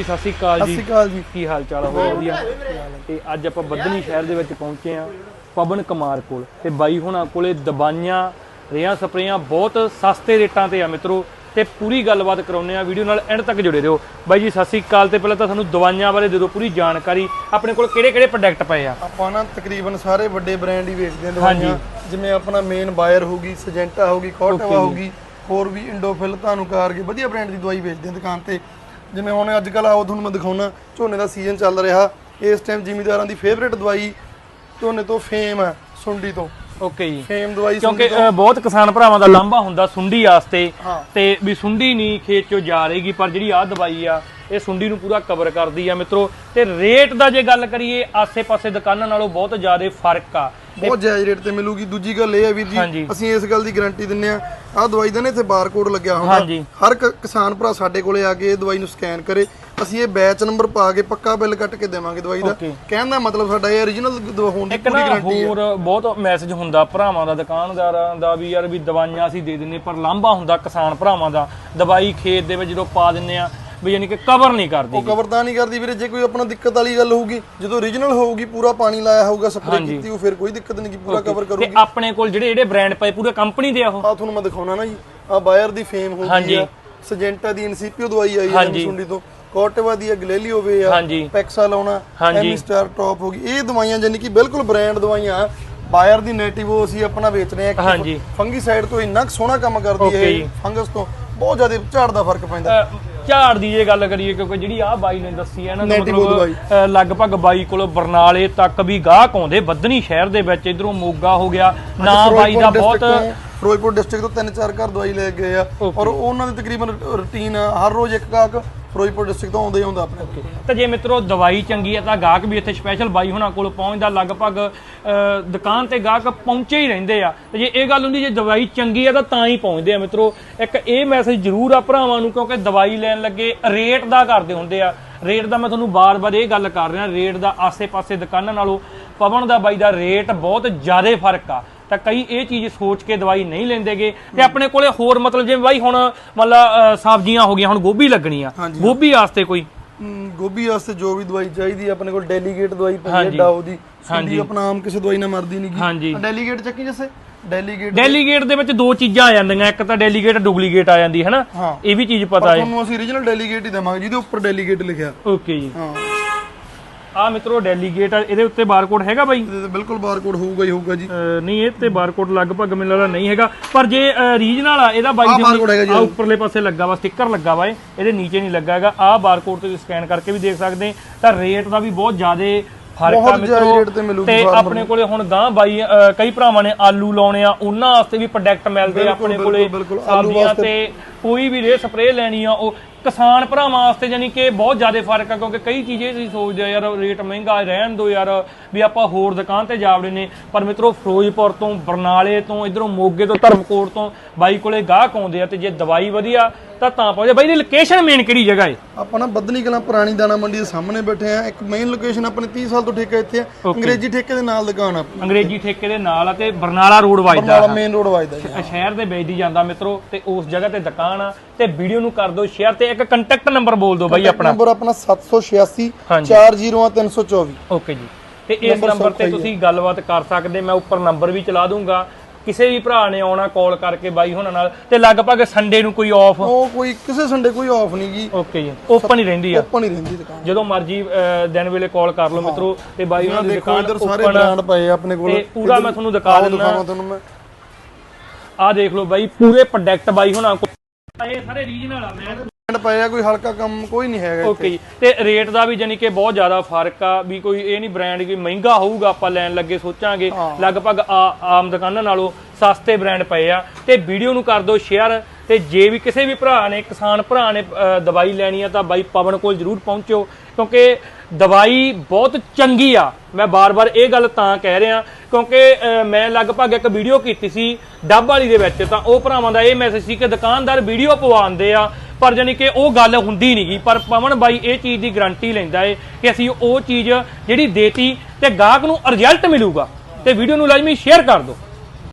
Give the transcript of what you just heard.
ਜੀ ਸਤਿ ਸ਼੍ਰੀ ਅਕਾਲ ਸਤਿ ਜੀ ਸ਼੍ਰੀ ਅਕਾਲ ਜੀ। ਕੀ ਹਾਲ ਚਾਲ ਆ ਬਹੁਤ ਵਧੀਆ? ਤੇ ਅੱਜ ਆਪਾਂ ਬੱਦਨੀ ਸ਼ਹਿਰ ਦੇ ਵਿੱਚ ਪਹੁੰਚੇ ਆ ਪਵਨ ਕੁਮਾਰ ਕੋਲ। ਤੇ ਬਾਈ ਹੁਣਾਂ ਕੋਲੇ ਦਵਾਈਆਂ ਰੇਹਾਂ ਸਪਰੇਆਂ ਬਹੁਤ ਸਸਤੇ ਰੇਟਾਂ ਤੇ ਆ ਮਿੱਤਰੋ। ਤੇ ਪੂਰੀ ਗੱਲਬਾਤ ਕਰਾਉਨੇ ਆ ਵੀਡੀਓ ਨਾਲ ਐਂਡ ਤੱਕ ਜੁੜੇ ਰਹੋ। ਬਾਈ ਜੀ ਸਤਿ ਸ਼੍ਰੀ ਅਕਾਲ ਤੇ ਪਹਿਲਾਂ ਤਾਂ ਸਾਨੂੰ ਦਵਾਈਆਂ ਬਾਰੇ ਦੇ ਦਿਓ ਪੂਰੀ ਜਾਣਕਾਰੀ। ਆਪਣੇ ਕੋਲ ਕਿਹੜੇ ਕਿਹੜੇ ਪ੍ਰੋਡਕਟ ਪਏ ਆ? ਆਪਾਂ ਨਾ ਤਕਰੀਬਨ ਸਾਰੇ ਵੱਡੇ ਬ੍ਰਾਂਡ ਹੀ ਵੇਚਦੇ ਹਾਂ ਦਵਾਈਆਂ। ਜਿਵੇਂ ਆਪਣਾ ਮੇਨ ਬਾਇਰ ਹੋਗੀ ਸਜੈਂਟਾ ਹੋਗੀ ਕੋਟਵਾ ਹੋਗੀ ਹੋਰ ਵੀ ਇੰਡੋਫਿਲ ਤੁਹਾਨੂੰ ਕਾਰਗੇ ਵਧੀਆ ਬ੍ਰਾਂਡ ਦੀ ਦਵਾਈ ਵੇਚਦੇ ਹਾਂ ਦੁਕਾਨ ਤੇ। ਜਿਵੇਂ ਹੁਣ ਅੱਜ ਕੱਲ ਆਓ ਤੁਹਾਨੂੰ ਮੈਂ ਦਿਖਾਉਣਾ ਝੋਨੇ ਦਾ ਸੀਜ਼ਨ ਚੱਲ ਰਿਹਾ। ਇਸ ਟਾਈਮ ਜ਼ਿਮੀਦਾਰਾਂ ਦੀ ਫੇਵਰੇਟ ਦਵਾਈ ਝੋਨੇ ਤੋਂ ਫੇਮ ਹੈ ਸੁੰਡੀ ਤੋਂ। ਓਕੇ ਜੀ। ਫੇਮ ਦਵਾਈ ਕਿਉਂਕਿ ਬਹੁਤ ਕਿਸਾਨ ਭਰਾਵਾਂ ਦਾ ਲਾਂਭਾ ਹੁੰਦਾ ਸੁੰਡੀ ਵਾਸਤੇ। ਹਾਂ। ਤੇ ਵੀ ਸੁੰਡੀ ਨਹੀਂ ਖੇਤ ਚੋਂ ਜਾ ਰਹੇਗੀ ਪਰ ਜਿਹੜੀ ਆਹ ਦਵਾਈ ਆ ਇਹ ਸੁੰਡੀ ਨੂੰ ਪੂਰਾ ਕਵਰ ਕਰਦੀ ਆ ਮਿੱਤਰੋ। ਤੇ ਰੇਟ ਦਾ ਜੇ ਗੱਲ ਕਰੀਏ ਆਸੇ-ਪਾਸੇ ਦੁਕਾਨਾਂ ਨਾਲੋਂ ਬਹੁਤ ਜ਼ਿਆਦਾ ਫ਼ਰਕ ਆ। ਬਹੁਤ ਜਾਇਜ਼ ਰੇਟ ਤੇ ਮਿਲੂਗੀ। ਦੂਜੀ ਗੱਲ ਇਹ ਹੈ ਵੀਰ। ਜੀ ਅਸੀਂ ਇਸ ਗੱਲ ਦੀ ਗਾਰੰਟੀ ਦਿੰਨੇ ਆ ਆਹ ਦਵਾਈ ਦਾ ਨੇ ਇੱਥੇ ਬਾਰਕੋਡ ਲੱਗਿਆ ਹੁੰਦਾ। ਹਰ ਕਿਸਾਨ ਭਰਾ ਸਾਡੇ ਕੋਲੇ ਆ ਕੇ ਇਹ ਦਵਾਈ ਨੂੰ ਸਕੈਨ ਕਰੇ। ਅਸੀਂ ਇਹ ਬੈਚ ਨੰਬਰ ਪਾ ਕੇ ਪੱਕਾ ਬਿੱਲ ਕੱਟ ਕੇ ਦੇਵਾਂਗੇ ਦਵਾਈ ਦਾ। ਕਹਿਣ ਦਾ ਮਤਲਬ ਸਾਡਾ ਇਹ origignal ਹੋਣ ਦੀ ਪੂਰੀ ਗਾਰੰਟੀ ਹੈ। ਹੋਰ ਬਹੁਤ ਮੈਸੇਜ ਹੁੰਦਾ ਭਰਾਵਾਂ ਦਾ ਦੁਕਾਨਦਾਰਾਂ ਦਾ ਵੀ ਯਾਰ ਵੀ ਦਵਾਈਆਂ ਅਸੀਂ ਦੇ ਦਿੰਨੇ ਪਰ ਲਾਂਭਾ ਹੁੰਦਾ ਕਿਸਾਨ ਭਰਾਵਾਂ ਦਾ। ਦਵਾਈ ਖੇਤ ਦੇ ਵਿੱਚ ਜਦੋਂ ਪਾ ਦਿੰਨੇ ਆ ਵੀ ਯਾਨੀ ਕਿ ਕਵਰ ਨਹੀਂ ਕਰਦੀ ਉਹ ਕਵਰ ਤਾਂ ਨਹੀਂ ਕਰਦੀ ਵੀਰੇ ਜੇ ਕੋਈ ਆਪਣਾ ਦਿੱਕਤ ਵਾਲੀ ਗੱਲ ਹੋਊਗੀ ਜਦੋਂ origignal ਹੋਊਗੀ ਪੂਰਾ ਪਾਣੀ ਲਾਇਆ ਹੋਊਗਾ ਸਪਰੇਅ ਕੀਤੀ ਉਹ ਫਿਰ ਕੋਈ ਦਿੱਕਤ ਨਹੀਂ ਕਿ ਪੂਰਾ ਕਵਰ ਤੇ ਕਰੂਗੀ। ਆਪਣੇ ਕੋਲ ਜਿਹੜੇ ਜਿਹੜੇ ਬ੍ਰਾਂਡ ਪਏ ਪੂਰੇ ਕੰਪਨੀ ਦੇ ਆ ਉਹ? ਆ ਤੁਹਾਨੂੰ ਮੈਂ ਦਿਖਾਉਣਾ ਨਾ ਜੀ। ਆ ਬਾਇਰ ਦੀ ਫੇਮ ਹੋ। ਗਈ ਆ ਸਜੈਂਟਾ ਦੀ ਇਨਸੀਪੀਓ ਦਵਾਈ ਆਈ ਹੈ। ਸੁੰਡੀ ਤੋਂ। ਕੋਟਵਾ ਦੀ ਗਲੇਲੀ ਹੋਵੇ ਆ ਪੈਕਸਾ ਲਾਉਣਾ ਹਾਂਜੀ। ਐਮਿਸਟਰ ਟੌਪ ਹੋ ਗਈ। ਇਹ ਦਵਾਈਆਂ ਜਾਨੀ ਕਿ ਬਿਲਕੁਲ ਬ੍ਰਾਂਡ ਦਵਾਈਆਂ। ਬਾਇਰ ਦੀ ਨੇਟਿਵ ਅਸੀਂ ਆਪਣਾ ਵੇਚ ਰਹੇ ਹਾਂ। ਫੰਗੀ ਸਾਈਡ ਤੋਂ ਇੰਨਾ ਸੋਹਣਾ ਕੰਮ ਕਰਦੀ ਹੈ ਫੰਗਸ ਤੋਂ ਬਹੁਤ ਜ਼ਿਆਦਾ ਝਾੜ ਦਾ ਫ਼ਰਕ ਪੈਂਦਾ। ਝਾੜ ਦੀ ਜੇ ਗੱਲ ਕਰੀਏ ਕਿਉਂਕਿ ਜਿਹੜੀ ਆਹ ਬਾਈ ਨੇ ਦੱਸੀ ਹੈ ਨਾ ਤਾਂ। ਅ, ਲਗਭਗ ਬਾਈ ਕੋਲ ਬਰਨਾਲੇ ਤੱਕ ਵੀ ਗਾਹਕ ਆਉਂਦੇ ਬੱਦਨੀ ਸ਼ਹਿਰ ਦੇ ਵਿੱਚ ਇਧਰੋਂ ਮੋਗਾ ਹੋ ਗਿਆ ਨਾ ਬਾਈ ਦਾ ਬਹੁਤ ਫਿਰੋਜ਼ਪੁਰ ਡਿਸਟ੍ਰਿਕਟ ਤੋਂ ਤਿੰਨ ਚਾਰ ਘਰ ਦਵਾਈ ਲੈ ਕੇ ਗਏ ਆ ਔਰ ਉਹਨਾਂ ਦੀ ਤਕਰੀਬਨ ਰੁਟੀਨ ਹਰ ਰੋਜ਼ ਇੱਕ ਗਾਹਕ ਫਿਰੋਜ਼ਪੁਰ ਡਿਸਟ੍ਰਿਕਟ ਤੋਂ ਆਉਂਦਾ ਹੀ ਆਉਂਦਾ ਆਪਣੇ ਤੇ ਜੇ ਮਿੱਤਰੋ ਦਵਾਈ ਚੰਗੀ ਹੈ ਤਾਂ ਗਾਹਕ ਵੀ ਇੱਥੇ ਸਪੈਸ਼ਲ ਬਾਈ ਹੁਣਾਂ ਕੋਲ ਪਹੁੰਚਦਾ ਲਗਭਗ ਅ, ਦੁਕਾਨ ਤੇ ਗਾਹਕ ਪਹੁੰਚੇ ਹੀ ਰਹਿੰਦੇ ਆ। ਤੇ ਜੇ ਇਹ ਗੱਲ ਹੁੰਦੀ ਜੇ ਦਵਾਈ ਚੰਗੀ ਆ ਤਾਂ ਤਾਂ ਹੀ ਪਹੁੰਚਦੇ ਆ ਮਿੱਤਰੋ। ਇੱਕ ਇਹ ਮੈਸੇਜ ਜ਼ਰੂਰ ਆ ਭਰਾਵਾਂ ਨੂੰ ਕਿਉਂਕਿ ਦਵਾਈ ਲੈਣ ਲੱਗੇ ਰੇਟ ਦਾ ਕਰਦੇ ਹੁੰਦੇ ਆ। ਰੇਟ ਦਾ ਮੈਂ ਤੁਹਾਨੂੰ ਬਾਰ-ਬਾਰ ਇਹ ਗੱਲ ਕਰ ਰਿਹਾ ਰੇਟ ਦਾ ਆਸੇ-ਪਾਸੇ ਦੁਕਾਨਾਂ ਨਾਲੋਂ ਪਵਨ ਦਾ ਬਾਈ ਦਾ ਰੇਟ ਬਹੁਤ ਜ਼ਿਆਦਾ ਫ਼ਰਕ ਆ। ਤਾਂ ਕਈ ਇਹ ਚੀਜ਼ ਸੋਚ ਕੇ ਦਵਾਈ ਨਹੀਂ ਲੈਂਦੇਗੇ ਤੇ ਆਪਣੇ ਕੋਲੇ ਹੋਰ ਮਤਲਬ ਜਿਵੇਂ ਬਾਈ ਹੁਣ ਮਤਲਬ ਸਬਜ਼ੀਆਂ ਹੋ ਗਈਆਂ ਹੁਣ ਗੋਭੀ ਲੱਗਣੀ ਆ। ਗੋਭੀ ਵਾਸਤੇ ਕੋਈ ਗੋਭੀ ਵਾਸਤੇ ਜੋ ਵੀ ਦਵਾਈ ਚਾਹੀਦੀ ਆਪਣੇ ਕੋਲ ਡੈਲੀਗੇਟ ਦਵਾਈ ਪਈ। ਡਾਓ ਦੀ। ਸੁੰਡੀ ਆਪਣਾ ਆਮ ਕਿਸੇ ਦਵਾਈ ਨਾਲ ਮਰਦੀ ਨਹੀਂ। ਡੈਲੀਗੇਟ ਚੱਕੀ ਜੱਸੇ ਡੈਲੀਗੇਟ ਡੈਲੀਗੇਟ ਦੇ ਵਿੱਚ ਦੋ ਚੀਜ਼ਾਂ ਆ ਜਾਂਦੀਆਂ ਇੱਕ ਤਾਂ ਡੈਲੀਗੇਟ ਡੁਪਲੀਕੇਟ ਆ ਜਾਂਦੀ ਹੈ ਨਾ। ਇਹ ਵੀ ਚੀਜ਼ ਪਤਾ ਹੈ ਤੁਹਾਨੂੰ ਅਸੀਂ origignal ਡੈਲੀਗੇਟ ਹੀ ਦੇਵਾਂਗੇ ਜਿਹਦੇ ਉੱਪਰ ਡੈਲੀਗੇਟ ਲਿਖਿਆ ਓਕੇ ਜੀ ਹਾਂ ਆ ਮਿੱਤਰੋ ਡੈਲੀਗੇਟ ਇਹਦੇ ਉੱਤੇ ਬਾਰਕੋਡ ਹੈਗਾ ਬਾਈ? ਇਹਦੇ ਤੇ ਬਿਲਕੁਲ ਬਾਰਕੋਡ ਹੋਊਗਾ ਹੀ ਹੋਊਗਾ ਜੀ। ਅਹ ਨਹੀਂ ਇਹ ਤੇ ਬਾਰਕੋਡ ਲਗਭਗ ਮੈਨੂੰ ਲੱਗਦਾ ਨਹੀਂ ਹੈਗਾ। ਪਰ ਜੇ ਰੀਜਨਲ ਆ ਇਹਦਾ ਬਾਈ ਆਹ barcode ਹੈਗਾ ਜੀ। ਆ ਉੱਪਰਲੇ ਪਾਸੇ ਲੱਗਾ ਵਾ ਸਟicker ਲੱਗਾ ਵਾ ਇਹ ਇਹਦੇ ਨੀਚੇ ਨਹੀਂ ਲੱਗਾ ਹੈਗਾ। ਆਹ ਬਾਰਕੋਡ ਤੇ ਸਕੈਨ ਕਰਕੇ ਵੀ ਦੇਖ ਸਕਦੇ ਤਾਂ ਰੇਟ ਦਾ ਵੀ ਬਹੁਤ ਜ਼ਿਆਦਾ ਫ਼ਰਕ ਆ ਬਹੁਤ ਜ਼ਿਆਦਾ ਮਿੱਤਰੋ। ਤੇ ਮਿਲੂਗੀ farmer ਆਪਣੇ ਕੋਲੇ ਹੁਣ ਗਾਂ ਬਾਈ ਅਹ, ਕਈ ਭਰਾਵਾਂ ਨੇ ਆਲੂ ਲਾਉਣੇ ਆ ਉਹਨਾਂ ਵਾਸਤੇ ਵੀ ਪ੍ਰੋਡਕਟ ਮਿਲਦੇ ਆ ਆਪਣੇ ਬਿਲਕੁਲ, ਕੋਲੇ ਬਿਲਕੁਲ, ਆਲੂ ਸਬਜ਼ੀਆਂ ਵਾਸਤੇ। ਤੇ ਕੋਈ ਵੀ ਰੇ ਸਪਰੇਅ ਲੈਣੀ ਆ ਉਹ ਕਿਸਾਨ ਭਰਾਵਾਂ ਵਾਸਤੇ ਯਾਨੀ ਕਿ ਬਹੁਤ ਜ਼ਿਆਦਾ ਫ਼ਰਕ ਆ ਕਿਉਂਕਿ ਕਈ ਚੀਜ਼ਾਂ ਅਸੀਂ ਸੋਚਦੇ ਆ ਯਾਰ ਰੇਟ ਮਹਿੰਗਾ ਰਹਿਣ ਦੋ ਯਾਰ ਵੀ ਆਪਾਂ ਹੋਰ ਦੁਕਾਨ ਤੇ ਜਾਵੜੇ ਨੇ ਪਰ ਮਿੱਤਰੋ ਫਿਰੋਜ਼ਪੁਰ ਤੋਂ ਬਰਨਾਲੇ ਤੋਂ ਇਧਰੋਂ ਮੋਗੇ ਤੋਂ ਧਰਮਕੋਟ ਤੋਂ ਬਾਈ ਕੋਲੇ ਗਾਹਕ ਆਉਂਦੇ ਆ ਤੇ ਜੇ ਦਵਾਈ ਵਧੀਆ ਤਾਂ ਤਾਂ ਪਹੁੰਚੇ ਬਾਈ ਦੀ ਲੋਕੇਸ਼ਨ ਮੇਨ ਕਿਹੜੀ ਜਗ੍ਹਾ ਹੈ ਆਪਾਂ ਨਾ ਬੱਦਨੀ ਕਲਾਂ ਪੁਰਾਣੀ ਦਾਣਾ ਮੰਡੀ ਦੇ ਸਾਹਮਣੇ ਬੈਠੇ ਆ। ਇੱਕ ਮੇਨ ਲੋਕੇਸ਼ਨ ਆਪਣੀ 30 ਸਾਲ ਤੋਂ ਠੇਕਾ ਇੱਥੇ ਆ। ਅੰਗਰੇਜ਼ੀ ਠੇਕੇ ਦੇ ਨਾਲ ਦੁਕਾਨ ਆ। ਅੰਗਰੇਜ਼ੀ ਠੇਕੇ ਦੇ ਨਾਲ ਆ ਤੇ ਬਰਨਾਲਾ ਰੋਡ ਵੱਜਦਾ। ਨਾਲ ਮੇਨ ਰੋਡ ਵੱਜਦਾ ਸ਼ਹਿਰ ਦੇ ਵੇਚਦੀ ਜਾਂਦਾ ਮਿੱਤਰੋ ਤੇ ਉਸ ਜਗ੍ਹਾ ਤੇ ਦੁਕਾਨ ਆ ਤੇ ਵੀਡੀਓ ਨੂੰ ਕਰ ਦਿਓ ਸ਼ੇਅਰ ਤੇ ਇੱਕ ਕੰਟੈਕਟ ਨੰਬਰ ਬੋਲ ਦਿਓ ਬਾਈ ਆਪਣਾ। ਨੰਬਰ ਆਪਣਾ 786 ਹਾਂਜੀ। 40324 ਓਕੇ ਜੀ। ਤੇ ਇਸ ਨੰਬਰ ਤੇ ਤੁਸੀਂ ਗੱਲਬਾਤ ਕਰ ਸਕਦੇ ਮੈਂ ਉੱਪਰ ਨੰਬਰ ਵੀ ਚਲਾ ਦੂੰਗਾ। ਕਿਸੇ ਵੀ ਭਰਾ ਨੇ ਆਉਣਾ ਕਾਲ ਕਰਕੇ ਬਾਈ ਹੁਣਾਂ ਨਾਲ ਤੇ ਲਗਭਗ ਸੰਡੇ ਨੂੰ ਕੋਈ ਆਫ ਉਹ ਕੋਈ ਕਿਸੇ ਸੰਡੇ ਕੋਈ ਆਫ ਨਹੀਂ ਜੀ। ਓਕੇ ਜੀ। ਓਪਨ ਹੀ ਰਹਿੰਦੀ ਆ। ਓਪਨ ਹੀ ਰਹਿੰਦੀ ਦੁਕਾਨ। ਜਦੋਂ ਮਰਜ਼ੀ ਦਿਨ ਵੇਲੇ ਕਾਲ ਕਰ ਲਓ ਮਿੱਤਰੋ ਤੇ ਬਾਈ ਹੁਣਾਂ ਦੀ ਦੁਕਾਨ ਇੱਧਰ ਸਾਰੇ ਆ। ਬ੍ਰਾਂਡ ਪਏ ਆ ਆਪਣੇ ਕੋਲ। ਤੇ ਪੂਰਾ ਮੈਂ ਤੁਹਾਨੂੰ ਦਿਖਾ ਦਿੰਦਾ। ਆਹ ਦੇਖ ਲਓ ਬਾਈ ਪੂਰੇ ਪ੍ਰੋਡਕਟ ਬਾਈ ਹੁਣਾਂ ਇਹ ਸਾਰੇ ਰੀਜਨਲ ਆ ਮੈਂ ਬ੍ਰਾਂਡ ਪਏ ਆ ਕੋਈ ਹਲਕਾ ਕੰਮ ਕੋਈ ਨਹੀਂ ਹੈਗਾ ਓਕੇ ਜੀ ਤੇ ਰੇਟ ਦਾ ਵੀ ਜਾਨੀ ਕਿ ਬਹੁਤ ਜ਼ਿਆਦਾ ਫ਼ਰਕ ਆ ਵੀ ਕੋਈ ਇਹ ਨਹੀਂ ਬ੍ਰਾਂਡ ਕਿ ਮਹਿੰਗਾ ਹੋਊਗਾ ਆਪਾਂ ਲੈਣ ਲੱਗੇ ਸੋਚਾਂਗੇ। ਲਗਭਗ ਆ- ਆਮ ਦੁਕਾਨਾਂ ਨਾਲੋਂ ਸਸਤੇ ਬ੍ਰਾਂਡ ਪਏ ਆ। ਤੇ ਵੀਡੀਓ ਨੂੰ ਕਰ ਦਿਓ ਸ਼ੇਅਰ ਤੇ ਜੇ ਵੀ ਕਿਸੇ ਵੀ ਭਰਾ ਨੇ ਕਿਸਾਨ ਭਰਾ ਨੇ ਅ, ਦਵਾਈ ਲੈਣੀ ਆ ਤਾਂ ਬਾਈ ਪਵਨ ਕੋਲ ਜਰੂਰ ਪਹੁੰਚੋ ਕਿਉਂਕਿ ਦਵਾਈ ਬਹੁਤ ਚੰਗੀ ਆ। ਮੈਂ ਬਾਰ-ਬਾਰ ਇਹ ਗੱਲ ਤਾਂ ਕਹਿ ਰਿਹਾ, ਕਿਉਂਕਿ ਮੈਂ ਲਗਭਗ ਇੱਕ ਵੀਡੀਓ ਕੀਤੀ ਸੀ ਡੱਬ ਵਾਲੀ ਦੇ ਵਿੱਚ, ਤਾਂ ਉਹ ਭਰਾਵਾਂ ਦਾ ਇਹ ਮੈਸੇਜ ਸੀ ਕਿ ਦੁਕਾਨਦਾਰ ਵੀਡੀਓ ਪਵਾਉਂਦੇ ਆ, ਪਰ ਜਾਨੀ ਕਿ ਉਹ ਗੱਲ ਹੁੰਦੀ ਨਹੀਂਗੀ ਪਰ ਪਵਨ ਬਾਈ ਇਹ ਚੀਜ਼ ਦੀ ਗਾਰੰਟੀ ਲੈਂਦਾ ਏ ਕਿ ਅਸੀਂ ਉਹ ਚੀਜ਼ ਜਿਹੜੀ ਦੇਤੀ ਤੇ ਗਾਹਕ ਨੂੰ ਰਿਜ਼ਲਟ ਮਿਲੂਗਾ। ਤੇ ਵੀਡੀਓ ਨੂੰ ਲਾਜ਼ਮੀ ਸ਼ੇਅਰ ਕਰ ਦਿਓ।